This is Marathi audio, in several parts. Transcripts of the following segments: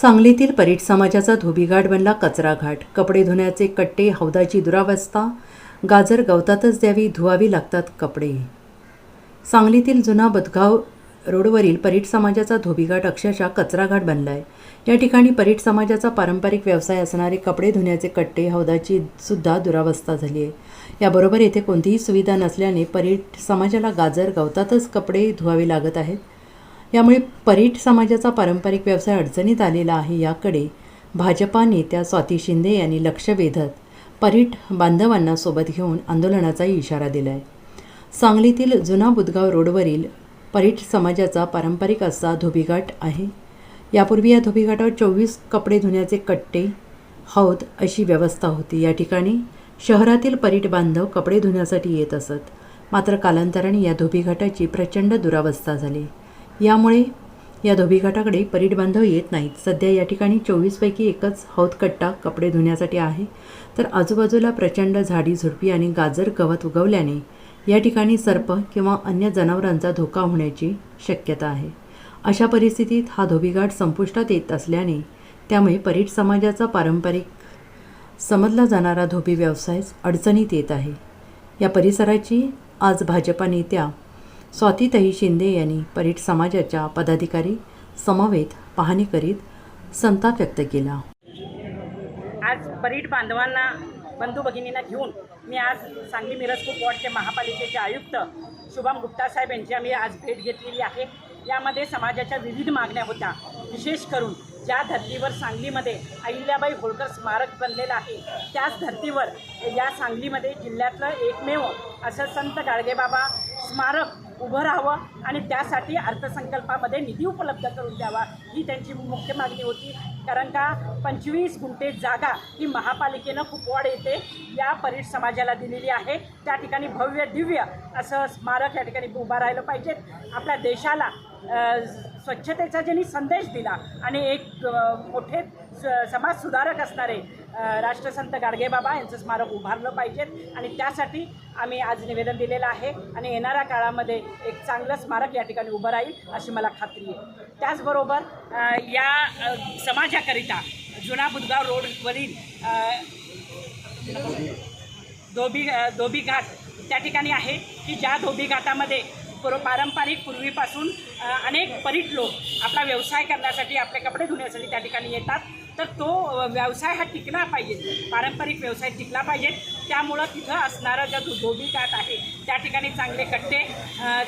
सांगलीतील परीट समाजाचा धोबीघाट बनला कचरा घाट कपडे धुण्याचे कट्टे हौदाची दुरावस्था. गाजर गवतातच द्यावी धुवावी लागतात कपडे. सांगलीतील जुना बदगाव रोडवरील परीट समाजाचा धोबीघाट अक्षरशः कचरा घाट बनला आहे या ठिकाणी परीट समाजाचा पारंपरिक व्यवसाय असणारे कपडे धुण्याचे कट्टे हौदाची सुद्धा दुरावस्था झाली आहे याबरोबर येथे कोणतीही सुविधा नसल्याने परीट समाजाला गाजर गवतातच कपडे धुवावे लागत आहेत. यामुळे परीट समाजाचा पारंपरिक व्यवसाय अडचणीत आलेला आहे. याकडे भाजपा नेत्या स्वाती शिंदे यांनी लक्ष वेधत परीट बांधवांना सोबत घेऊन आंदोलनाचाही इशारा दिला आहे सांगलीतील जुना बुदगाव रोडवरील परीट समाजाचा पारंपरिक असा धोबीघाट आहे. यापूर्वी या धोबीघाटावर चोवीस कपडे धुण्याचे कट्टे हौद अशी व्यवस्था होती. या ठिकाणी शहरातील परीट बांधव कपडे धुण्यासाठी येत असत. मात्र कालांतराने या धोबीघाटाची प्रचंड दुरावस्था झाली. यामुळे या धोबीघाटाकडे परीट बांधव येत नाहीत. सध्या या ठिकाणी चोवीसपैकी एकच हौद कट्टा कपडे धुण्यासाठी आहे. तर आजूबाजूला प्रचंड झाडी झुडपी आणि गाजर गवत उगवल्याने या ठिकाणी सर्प किंवा अन्य जनावरांचा धोका होण्याची शक्यता आहे. अशा परिस्थितीत हा धोबीघाट संपुष्टात येत असल्याने त्यामुळे परीट समाजाचा पारंपरिक समजला जाणारा धोबी व्यवसाय अडचणीत येत आहे. या परिसराची आज भाजपा नेत्या स्वातीताई शिंदे यांनी परीट समाजाच्या पदाधिकारी समवेत पाहणी करीत संताप व्यक्त केला. आज परीट बांधवांना बंधू भगिनींना घेऊन मी आज सांगली मिरज वॉर्डचे महापालिकेचे आयुक्त शुभम गुप्ता साहेब यांची आम्ही आज भेट घेतलेली आहे. यामध्ये समाजाच्या विविध मागण्या होत्या. विशेष करून ज्या धर्तीवर सांगलीमध्ये अहिल्याबाई होळकर स्मारक बनलेलं आहे त्याच धर्तीवर या सांगलीमध्ये जिल्ह्यातलं एकमेव असं संत गाडगेबाबा स्मारक उभं राहावं आणि त्यासाठी अर्थसंकल्पामध्ये निधी उपलब्ध करून द्यावा ही त्यांची मुख्य मागणी होती. कारण का? पंचवीस गुंठे जागा ही महापालिकेनं कुपवाड येथे या परीड समाजाला दिलेली आहे. त्या ठिकाणी भव्य दिव्य असं स्मारक या ठिकाणी उभं राहिलं पाहिजेत आपल्या देशाला स्वच्छतेचा ज्यांनी संदेश दिला आणि एक मोठे स- समाज सुधारक असणारे राष्ट्रसंत गाडगेबाबा यांचं स्मारक उभारलं पाहिजेत. आणि त्यासाठी आम्ही आज निवेदन दिलेलं आहे आणि येणाऱ्या काळामध्ये एक चांगलं स्मारक या ठिकाणी उभं राहील अशी मला खात्री आहे. त्याचबरोबर या समाजाकरिता जुना बुधगाव रोडवरील धोबी धोबी घाट त्या ठिकाणी आहे की ज्या धोबी घाटामध्ये पूर्व पारंपरिक पूर्वीपासून अनेक परीट लोक आपला व्यवसाय करण्यासाठी आपले कपडे धुण्यासाठी त्या ठिकाणी येतात. तर तो व्यवसाय हा टिकला पाहिजे. पारंपरिक व्यवसाय टिकला पाहिजे. त्यामुळं तिथं असणारा जो धो- धोबी घाट आहे त्या ठिकाणी चांगले कट्टे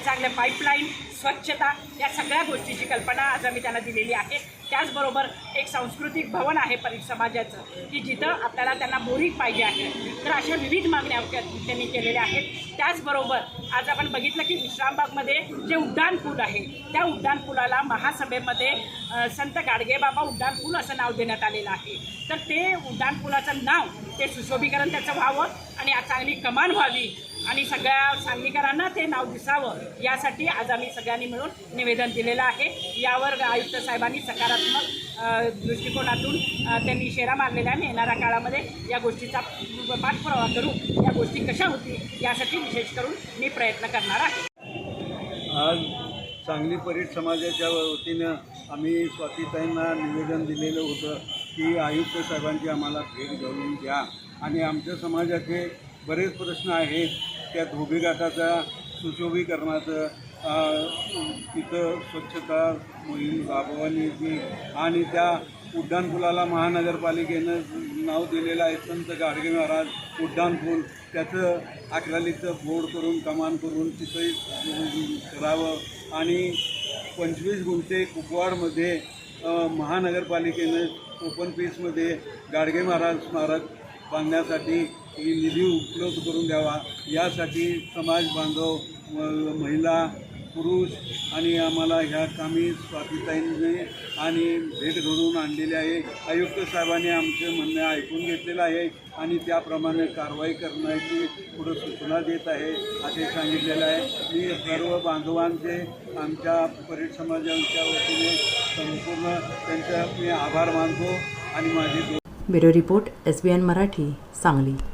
चांगले पाईपलाईन स्वच्छता या सगळ्या गोष्टीची कल्पना आज आम्ही त्यांना दिलेली आहे. त्याचबरोबर एक सांस्कृतिक भवन आहे परी समाजाचं की जिथं आपल्याला त्यांना बोरिंग पाहिजे आहे. तर अशा विविध मागण्या त्यांनी केलेल्या आहेत. त्याचबरोबर आज आपण बघितलं की विश्रामबागमध्ये जे उड्डाण पूल आहे त्या उड्डाण पुलाला महासभेमध्ये संत गाडगेबाबा उड्डाण पूल असं नाव देण्यात आलेलं आहे. तर ते उड्डाण पुलाचं नाव ते सुशोभीकरण त्याचं व्हावं आणि चांगली कमान व्हावी आणि सगळ्या सांगलीकरांना ते नाव दिसावं. यासाठी आज आम्ही सगळ्यांनी मिळून निवेदन दिलेलं आहे. यावर आयुक्त साहेबांनी सकारात्मक दृष्टिकोनातून त्यांनी शेरा मारलेला आहे. आणि येणाऱ्या काळामध्ये या गोष्टीचा पाठपुरावा करू. या गोष्टी कशा होतील यासाठी विशेष करून मी प्रयत्न करणार आहे. आज सांगली परीट समाजाच्या वतीनं आम्ही स्वातीताईंना निवेदन दिलेलं होतं की आयुक्त साहेबांची आम्हाला भेट घेऊन द्या आणि आमच्या समाजाचे बरेच प्रश्न आहेत. त्या धोबीघाटाचा सुशोभीकरणाचं तिथं स्वच्छता मोहीम राबवण्याची आणि त्या उड्डाणपुलाला महानगरपालिकेनं नाव दिलेलं आहे संत गाडगे महाराज उड्डाणपूल त्याचं अकरालीचं बोर्ड करून कमान करून तिथंही करावं. आणि पंचवीस गुंठे कुपवाडमध्ये महानगरपालिकेनं ओपन पीसमध्ये गाडगे महाराज स्मारक बांधण्यासाठी ही निधी उपलब्ध करून द्यावा. यासाठी समाज बांधव म- महिला पुरुष आणि आम्हाला ह्या कामी स्वातीताईंनी आणि भेट घडवून आणलेली आहे. आयुक्त साहेबांनी आमचे म्हणणं ऐकून घेतलेलं आहे आणि त्याप्रमाणे कारवाई करण्याची पुढं सूचना देत आहे असे सांगितलेलं आहे. मी सर्व बांधवांचे आमच्या परीट समाजाच्या वतीने संपूर्ण त्यांचा मी आभार मानतो आणि माझी bureau report S B N Marathi Sangli.